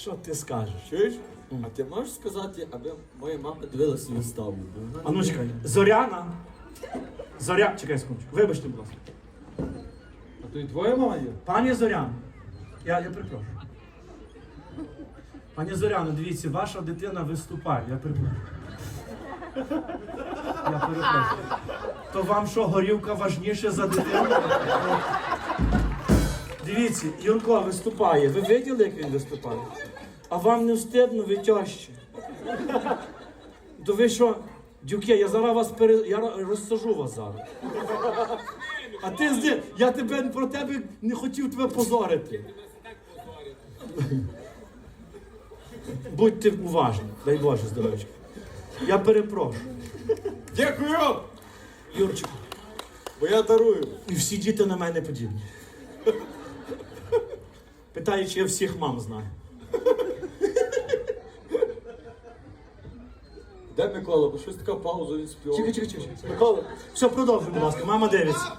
Що ти скажеш? Чуєш? А ти можеш сказати, аби моя мама дивилася виставу? Бо А ну чекай, Зоряна. Зоря. Чекай секундочку. Вибачте, будь ласка. А то і твоя мама є? Пані Зоряна. Я, я перепрошую. Пані Зоряно, дивіться, ваша дитина виступає. Я перепрошую. Я перепрошую. То вам що, горілка важніше за дитину? Дивіться, Юрко виступає. Ви виділи, як він виступає? А вам не встидно, ви тьощі. То ви що, дюке, я зараз вас пере... я розсажу вас зараз. А ти зди, я тебе про тебе не хотів тебе позорити. Будьте уважні, дай Боже здоров'ячка. Я перепрошую. Дякую! Юрчику, Бо я дарую. і всі діти на мене подібні. Питаю, чи я всіх мам знаю. Де Микола? Бо щось така пауза він співав. Чекай, чекай, чекай. Микола, все, продовжуй, будь ласка, мама дивиться.